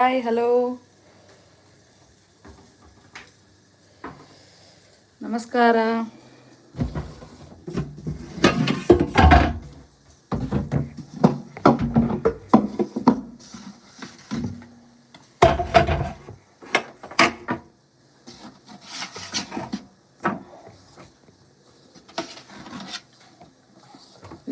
Hi hello ನಮಸ್ಕಾರ.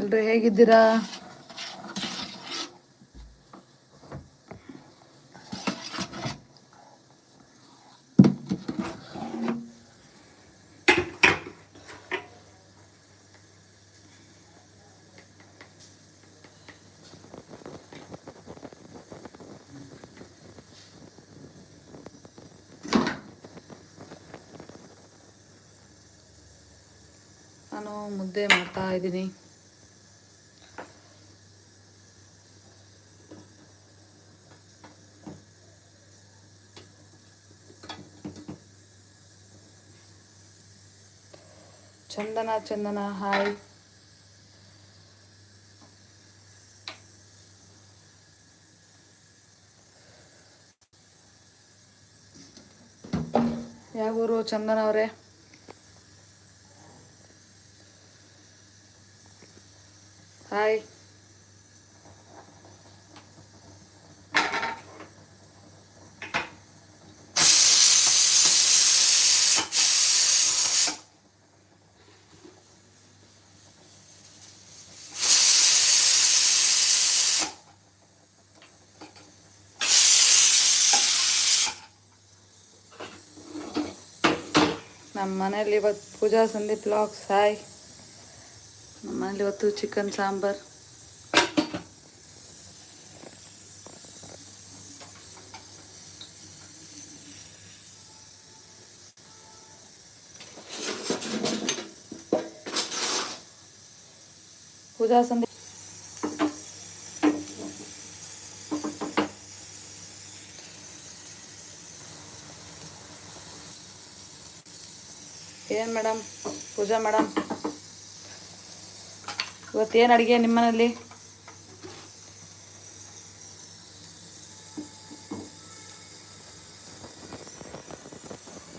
ಎಲ್ರು ಹೇಗಿದ್ದೀರಾ? ನಾನು ಮುದ್ದೆ ಮಾಡ್ತಾ ಇದ್ದೀನಿ. ಚಂದನ ಚಂದನ ಹಾಯ್. ಯಾವ ಊರು ಚಂದನ ಅವರೇ ಹಾಯ್ ನಮ್ಮ ಮನೇಲಿ ಇವತ್ತು ಪೂಜಾ ಸಂದೀಪ್ ಬ್ಲಾಗ್ಸ್ ಹಾಯ್ ನಮ್ಮ ಮನೇಲಿ ಇವತ್ತು ಚಿಕನ್ ಸಾಂಬಾರ್. ಪೂಜಾ ಸಂದಿ ಏನು ಮೇಡಮ್ ಪೂಜಾ ಮೇಡಮ್ ಇವತ್ತೇನು ಅಡುಗೆ ನಿಮ್ಮನೇಲಿ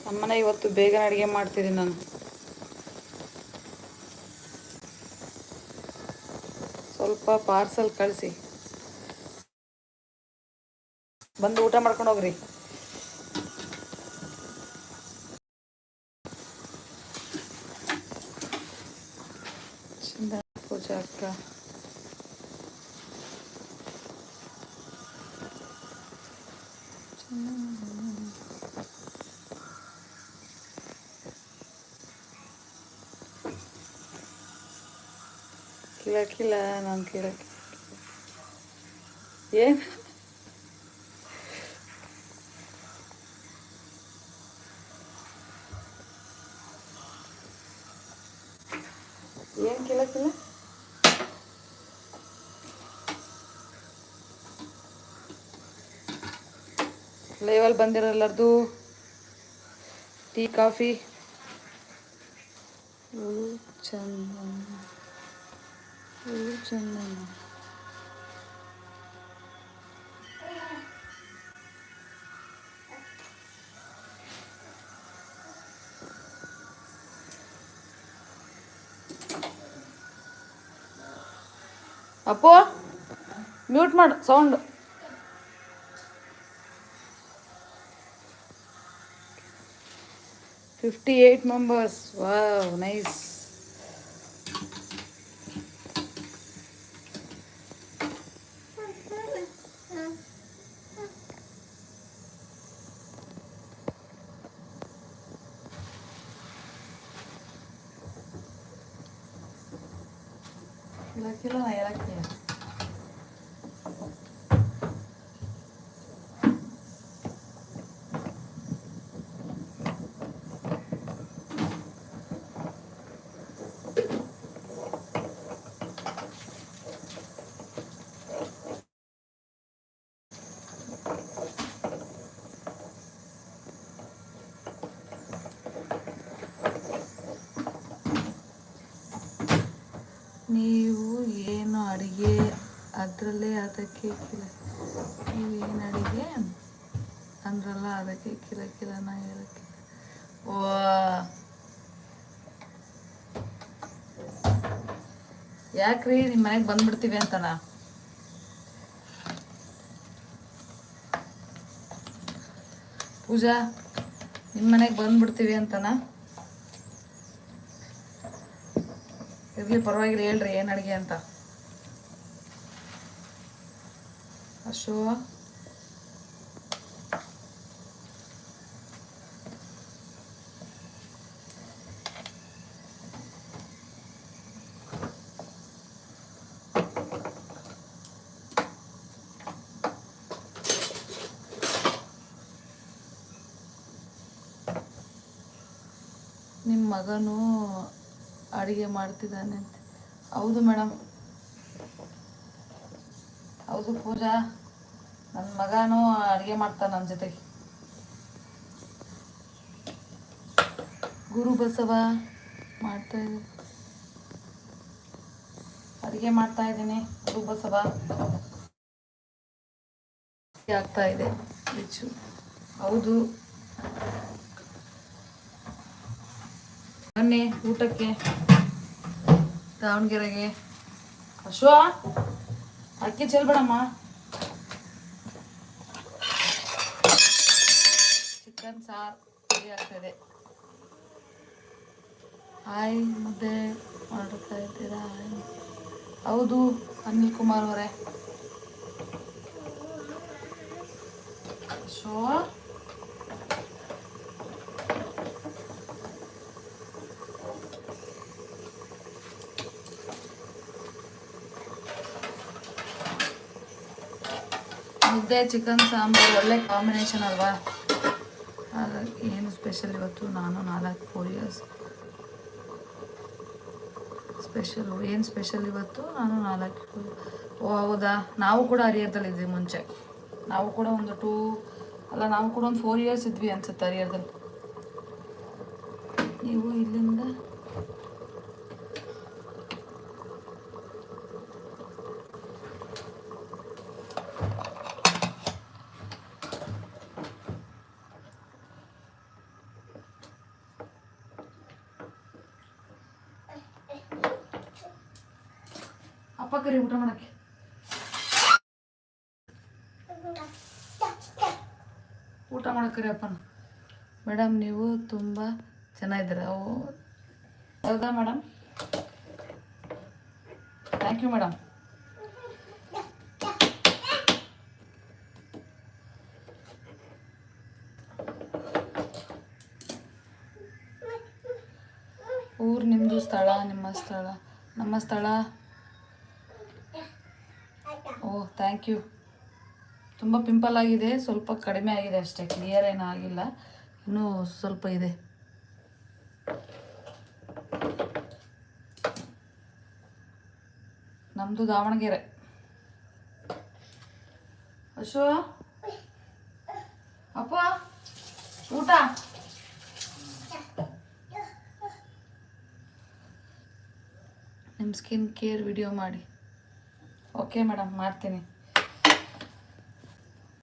ನಮ್ಮನೆ ಇವತ್ತು ಬೇಗನೆ ಅಡುಗೆ ಮಾಡ್ತೀನಿ ನಾನು. ಸ್ವಲ್ಪ ಪಾರ್ಸಲ್ ಕಳಿಸಿ. ಬಂದು ಊಟ ಮಾಡ್ಕೊಂಡು ಹೋಗ್ರಿ. ಚಂದ ಪೂಜಾ ಅಕ್ಕ ಕಿಲಕಿಲ್ಲ ನಾನು ಕೇಳಕ್ಕೆ ಏನು ಲೈವಲ್ಲಿ ಬಂದಿರಲ್ಲರ್ದು tea coffee. Chandana Chandana Appu mute ಮಾಡು ಸೌಂಡ್ 58 members wow nice ಅದರಲ್ಲೇ ಅದಕ್ಕೆ ನೀವು ಏನು ಅಡುಗೆ? ಅಂದ್ರಲ್ಲ, ಅದಕ್ಕೆ ಕಿಲ ಕಿಲನ ಇರಕ್ಕೆ ಓ. ಯಾಕ್ರಿ ನಿಮ್ಮ ಮನೆಗೆ ಬಂದ್ಬಿಡ್ತೀವಿ ಅಂತನಾ? ಪೂಜಾ ನಿಮ್ಮ ಮನೆಗೆ ಬಂದ್ಬಿಡ್ತೀವಿ ಅಂತನಾ? ಇರಲಿ, ಪರವಾಗಿಲ್ಲ, ಹೇಳ್ರಿ, ಏನು ಅಡುಗೆ ಅಂತ. ಅಶೋ ನಿಮ್ಮ ಮಗನು ಅಡುಗೆ ಮಾಡ್ತಿದ್ದಾನೆ ಅಂತ. ಹೌದು ಮೇಡಮ್. ಹೌದು ಪೂಜಾ. ಮಗನೂ ಅಡುಗೆ ಮಾಡ್ತಾನೆ ನನ್ನ ಜೊತೆಗೆ ಗುರು ಬಸವ ಮಾಡ್ತಾ ಇದ್ದೀನಿ ಅಡುಗೆ ಮಾಡ್ತಾ ಇದ್ದೀನಿ ಗುರು ಬಸವ. ಆಗ್ತಾ ಇದೆ. ಹೆಚ್ಚು. ಹೌದು. ಬನ್ನಿ ಊಟಕ್ಕೆ ದಾವಣಗೆರೆಗೆ. ಅಶ್ವ, ಅಕ್ಕಿ ಚೆಲ್ಬೇಡಮ್ಮ ಚಿಕನ್ ಸಾರು ರೆಡಿ ಆಗ್ತದೆ. ಹಾಯ್ ಮುದ್ದೆ ಮಾಡ್ತಾ ಇದ್ದೀರಾ. ಹೌದು, ಅನಿಲ್ ಕುಮಾರ್ ಅವರೇ. ಸೊ ಮುದ್ದೆ ಚಿಕನ್ ಸಾಂಬಾರು, ಒಳ್ಳೆ ಕಾಂಬಿನೇಷನ್ ಅಲ್ವಾ? ಸ್ಪೆಷಲ್ ಇವತ್ತು ನಾನು ನಾಲ್ಕು ಫೋರ್ ಇಯರ್ಸ್ ಸ್ಪೆಷಲ್ ಏನು ಸ್ಪೆಷಲ್ ಇವತ್ತು? ನಾನು ನಾಲ್ಕು ಓ, ಹೌದಾ? ನಾವು ಕೂಡ ಹರಿಹರದಲ್ಲಿದ್ವಿ ಮುಂಚೆ. ನಾವು ಕೂಡ ಒಂದು ಟೂ ಅಲ್ಲ, ನಾವು ಕೂಡ ಒಂದು ಫೋರ್ ಇಯರ್ಸ್ ಇದ್ವಿ ಅನ್ಸುತ್ತೆ ಹರಿಹರದಲ್ಲಿ. ನೀವು ಇಲ್ಲಿಂದ ಅಪ್ಪ ಕರಿ ಊಟ ಮಾಡಕ್ಕೆ. ಊಟ ಮಾಡಕ್ಕರಿ ಅಪ್ಪನ. ಮೇಡಮ್ ನೀವು ತುಂಬ ಚೆನ್ನಾಗಿದ್ದೀರ. ಓ, ಹೌದಾ ಮೇಡಮ್ ಥ್ಯಾಂಕ್ ಯು ಮೇಡಮ್ ಊರು ನಿಮ್ಮದು ಸ್ಥಳ, ನಿಮ್ಮ ಸ್ಥಳ. ನಮ್ಮ ಸ್ಥಳ ಥ್ಯಾಂಕ್ ಯು ತುಂಬ ಪಿಂಪಲ್ ಆಗಿದೆ, ಸ್ವಲ್ಪ ಕಡಿಮೆ ಆಗಿದೆ ಅಷ್ಟೇ ಕ್ಲಿಯರ್ ಏನೂ ಆಗಿಲ್ಲ, ಇನ್ನೂ ಸ್ವಲ್ಪ ಇದೆ. ನಮ್ಮದು ದಾವಣಗೆರೆ. ಅಶೋ ಅಪ್ಪ? ಊಟ? ನಿಮ್ಮ ಸ್ಕಿನ್ ಕೇರ್ ವಿಡಿಯೋ ಮಾಡಿ. ಓಕೆ ಮೇಡಮ್ ಮಾಡ್ತೀನಿ.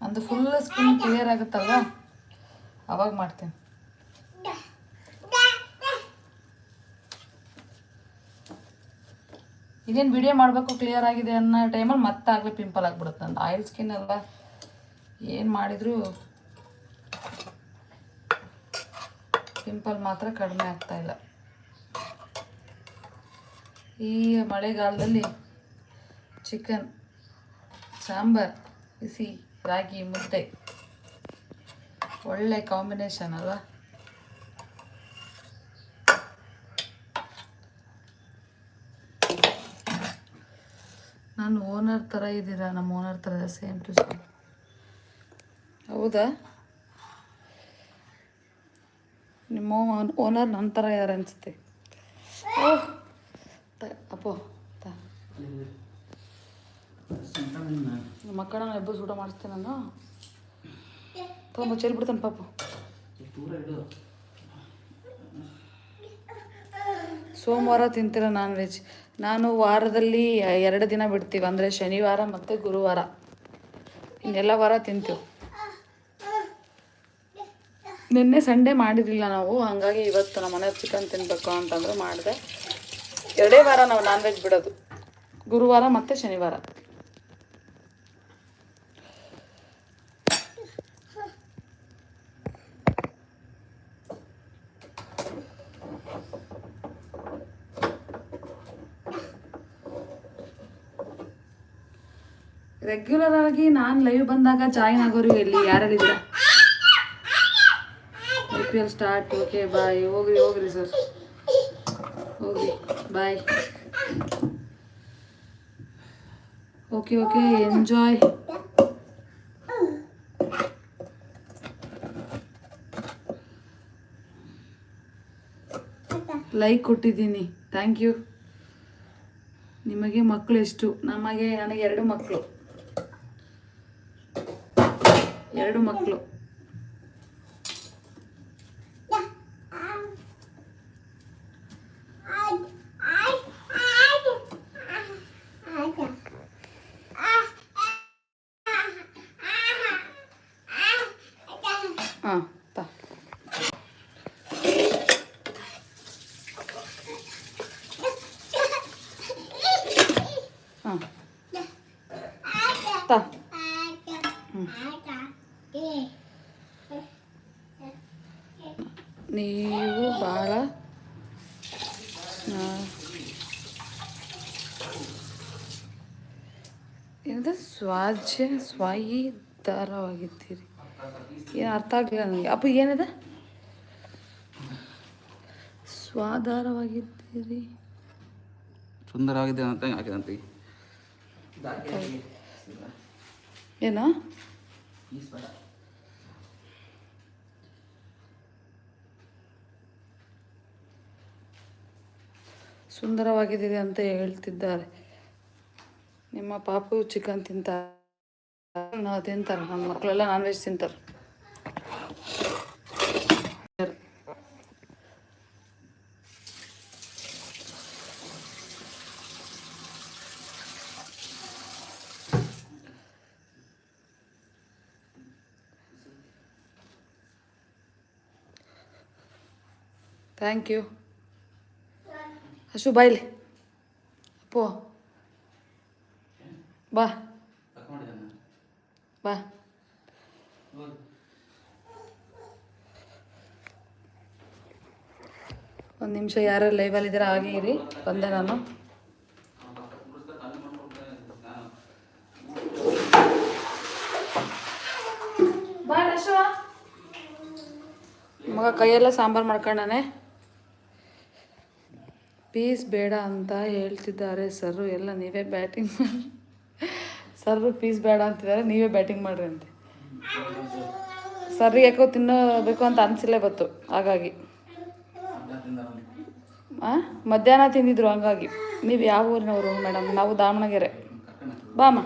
ಅಂದು ಫುಲ್ ಸ್ಕಿನ್ ಕ್ಲಿಯರ್ ಆಗುತ್ತಲ್ವ? ಅವಾಗ ಮಾಡ್ತೀನಿ. ಇದೇನು ವಿಡಿಯೋ ಮಾಡಬೇಕು ಕ್ಲಿಯರ್ ಆಗಿದೆ ಅನ್ನೋ ಟೈಮಲ್ಲಿ ಮತ್ತೆ ಆಗಲೇ ಪಿಂಪಲ್ ಆಗಿಬಿಡುತ್ತೆ. ನಂದು ಆಯಿಲ್ ಸ್ಕಿನ್ ಎಲ್ಲ ಏನು ಮಾಡಿದರೂ ಪಿಂಪಲ್ ಮಾತ್ರ ಕಡಿಮೆ ಆಗ್ತಾಯಿಲ್ಲ ಈ ಮಳೆಗಾಲದಲ್ಲಿ ಚಿಕನ್ ಸಾಂಬಾರ್, ಬಿಸಿ ರಾಗಿ, ಮುದ್ದೆ. ಒಳ್ಳೆ ಕಾಂಬಿನೇಷನ್ ಅಲ್ವಾ? ನಾನು ಓನರ್ ಥರ ಇದ್ದೀರಾ? ನಮ್ಮ ಓನರ್ ಥರ ಸೇಮ್ ಟು ಸೇಮ್ ಹೌದಾ? ನಿಮ್ಮ ಓನರ್ ನನ್ನ ಥರ ಯಾರು ಅನಿಸುತ್ತೆ? ಓಹ್ ಅಪ್ಪೋ, ತ ನಮ್ಮ ಮಕ್ಕಳ ಎಬ್ಬಸ್ ಊಟ ಮಾಡಿಸ್ತೇನೆ ನಾನು. ತೊಗೊಂಬ ಚೆಲ್ ಬಿಡ್ತಾನೆ ಪಾಪು. ಸೋಮವಾರ ತಿಂತೀರ ನಾನ್ ವೆಜ್ ನಾನು ವಾರದಲ್ಲಿ ಎರಡು ದಿನ ಬಿಡ್ತೀವಿ ಅಂದರೆ ಶನಿವಾರ ಮತ್ತು ಗುರುವಾರ. ಇನ್ನೆಲ್ಲ ವಾರ ತಿಂತೀವಿ. ನಿನ್ನೆ ಸಂಡೇ ಮಾಡಿರಲಿಲ್ಲ ನಾವು ಹಾಗಾಗಿ ಇವತ್ತು ನಮ್ಮ ಮನೆಯವ್ರು ಚಿಕನ್ ತಿನ್ನಬೇಕು ಅಂತಂದ್ರೆ ಮಾಡಿದೆ. ಎರಡೇ ವಾರ ನಾವು ನಾನ್ ವೆಜ್ ಬಿಡೋದು. ಗುರುವಾರ ಮತ್ತು ಶನಿವಾರ. ರೆಗ್ಯುಲರ್ ಆಗಿ ನಾನು ಲೈವ್ ಬಂದಾಗ ಜಾಯಿನ್ ಆಗೋರು ಎಲ್ಲಿ? ಯಾರ್ಯಾರಿದ್ದೀರಾ? I P L start okay bye ಹೋಗ್ರಿ ಹೋಗ್ರಿ ಸರ್ ಹೋಗ್ರಿ bye okay okay enjoy like ಕೊಟ್ಟಿದ್ದೀನಿ. ಥ್ಯಾಂಕ್ ಯು ನಿಮಗೆ ಮಕ್ಕಳು ಎಷ್ಟು? ನಮಗೆ, ನನಗೆ ಎರಡು ಮಕ್ಕಳು ಎರಡು ಮಕ್ಕಳು ಹಾಂ ತಾ. ಹಾಂ ತಾ ನೀವು ಭಾಳ ಏನದ ಸ್ವಾಯಿ ದಾರವಾಗಿದ್ದೀರಿ ಏನು ಅರ್ಥ ಆಗಲಿಲ್ಲ ನನಗೆ. ಅಪ್ಪ ಏನಿದೆ? ಸ್ವಾಧಾರವಾಗಿದ್ದೀರಿ. ಸುಂದರವಾಗಿದೆ ಅಂತ ಹಾಕಿದಂತೆ ಏನ? ಸುಂದರವಾಗಿದ್ದೀರಿ ಅಂತ ಹೇಳ್ತಿದ್ದಾರೆ. ನಿಮ್ಮ ಪಾಪು ಚಿಕನ್ ತಿಂತಾರೆ ತಿಂತಾರೆ ನನ್ನ ಮಕ್ಕಳೆಲ್ಲ ನಾನ್ ವೆಜ್ ತಿಂತಾರೆ. ಥ್ಯಾಂಕ್ ಯು ಅಶು ಬಾಯ್ಲಿ ಅಪ್ಪು ಬಾ. ಬಾ. ಒಂದು ನಿಮಿಷ ಯಾರು ಲೈವಲ್ಲಿದ್ದೀರಾ ಹಾಗೆ ಇರಿ. ಬಂದೆ ನಾನು. ಮಗ ಕೈಯೆಲ್ಲ ಸಾಂಬಾರು ಮಾಡ್ಕೊಂಡಾನೆ. ಪೀಸ್ ಬೇಡ ಅಂತ ಹೇಳ್ತಿದ್ದಾರೆ ಸರ್ ಎಲ್ಲ ನೀವೇ ಬ್ಯಾಟಿಂಗ್ ಮಾಡಿ ಸರ್ ಪೀಸ್ ಬೇಡ ಅಂತಿದ್ದಾರೆ, ನೀವೇ ಬ್ಯಾಟಿಂಗ್ ಮಾಡ್ರಿ ಅಂತೆ. ಸರ್ ಯಾಕೋ ತಿನ್ನಬೇಕು ಅಂತ ಅನಿಸಿಲ್ಲ ಇವತ್ತು ಹಾಗಾಗಿ? ಮಧ್ಯಾಹ್ನ ತಿಂದಿದ್ರು ಹಂಗಾಗಿ. ನೀವು ಯಾವ ಊರಿನವರು ಮೇಡಮ್ ನಾವು ದಾವಣಗೆರೆ. ಬಾಮ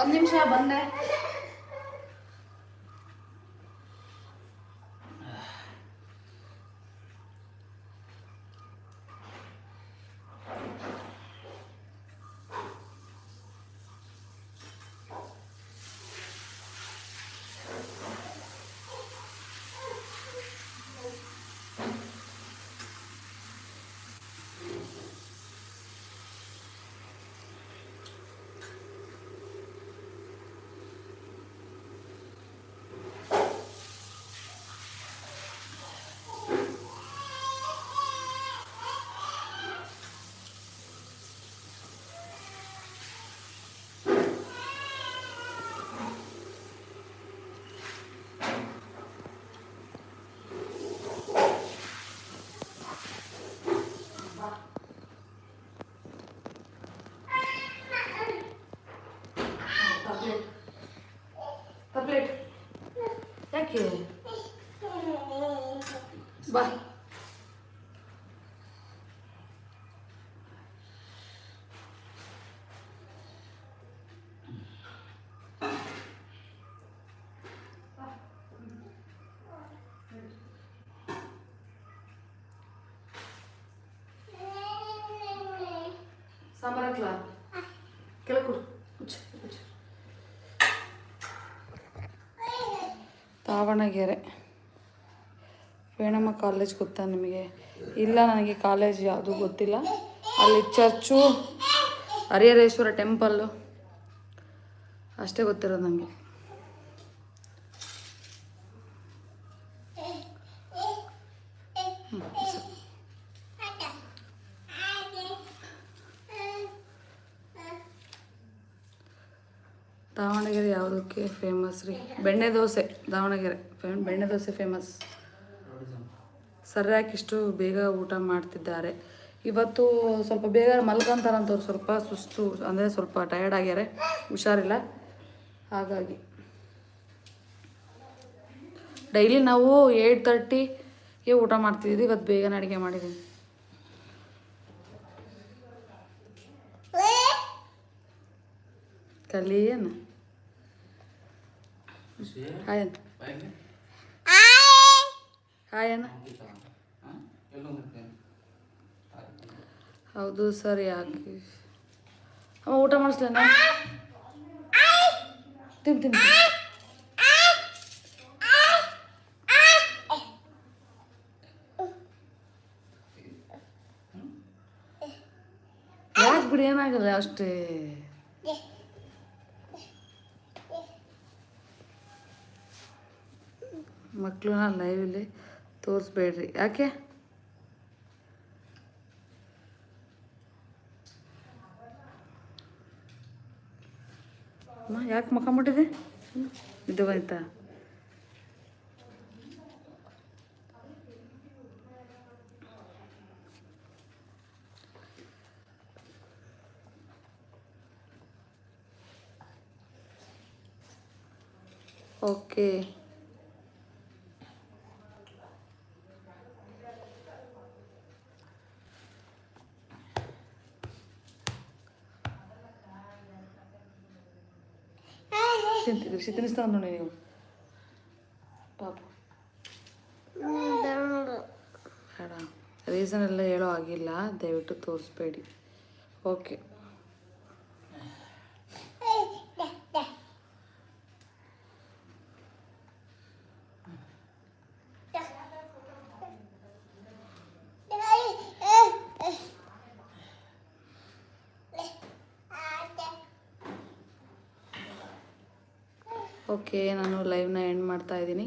ಒಂದು ನಿಮಿಷ ಬಂದೆ. aquilo. Vai. Davanagere Venamma college ಗೊತ್ತಾ ನಿಮಗೆ? ಇಲ್ಲ, ನನಗೆ ಕಾಲೇಜ್ ಯಾವುದು ಗೊತ್ತಿಲ್ಲ. ಅಲ್ಲಿ ಚರ್ಚು ಹರಿಹರೇಶ್ವರ ಟೆಂಪಲ್ಲು. ಅಷ್ಟೇ ಗೊತ್ತಿರೋದು ನನಗೆ ದಾವಣಗೆರೆ ಯಾವುದಕ್ಕೆ ಫೇಮಸ್ ರೀ. ಬೆಣ್ಣೆ ದೋಸೆ, ದಾವಣಗೆರೆ. ಫೇಮ್, ಬೆಣ್ಣೆ ದೋಸೆ ಫೇಮಸ್. ಸರಿಯಾಗಿ ಇಷ್ಟು ಬೇಗ ಊಟ ಮಾಡ್ತಿದ್ದಾರೆ. ಇವತ್ತು ಸ್ವಲ್ಪ ಬೇಗ ಮಲ್ಕೊಂತಾರಂತವ್ರು ಸ್ವಲ್ಪ ಸುಸ್ತು, ಅಂದರೆ ಸ್ವಲ್ಪ ಟಯರ್ಡ್ ಆಗ್ಯಾರೆ. ಹುಷಾರಿಲ್ಲ. ಹಾಗಾಗಿ. ಡೈಲಿ ನಾವು ಏಯ್ಟ್ ತರ್ಟಿಗೆ ಊಟ ಮಾಡ್ತಿದ್ದೀವಿ. ಇವತ್ತು ಬೇಗನೆ ಅಡುಗೆ ಮಾಡಿದ್ದೀನಿ. ಕಲಿಯೇನು ಹಾಯ್ ಅಂತ. ಹಾಯ್ ಅಣ್ಣ. ಹೌದು, ಸರ್ ಯಾಕೆ ಅಮ್ಮ, ಊಟ ಮಾಡಿಸ್ಲೇನ ತಿನ್ ತಿನ್. ಯಾಕೆ ಬಿಡಿ, ಏನಾಗಲ್ಲ ಅಷ್ಟೇ? ಮಕ್ಕಳನ್ನ ಲೈವಲ್ಲಿ ತೋರಿಸ್ಬೇಡ್ರಿ. ಯಾಕೆ? ಅಮ್ಮ ಯಾಕೆ ಮಕ್ಕಂಬಿಟ್ಟಿದೆ ಇದು ಆಯ್ತಾ ಓಕೆ ತಿಂತಿದ್ರಿ ಸಿ ತಿನ್ನಿಸ್ತಾ ನೋಡಿ ನೀವು ಪಾಪ ಬೇಡ ರೀಸನ್ ಎಲ್ಲ ಹೇಳೋ ಆಗಿಲ್ಲ ದಯವಿಟ್ಟು ತೋರಿಸ್ಬೇಡಿ. ಓಕೆ ನಾನು ಲೈವ್ನ ಎಂಡ್ ಮಾಡ್ತಾ ಇದ್ದೀನಿ.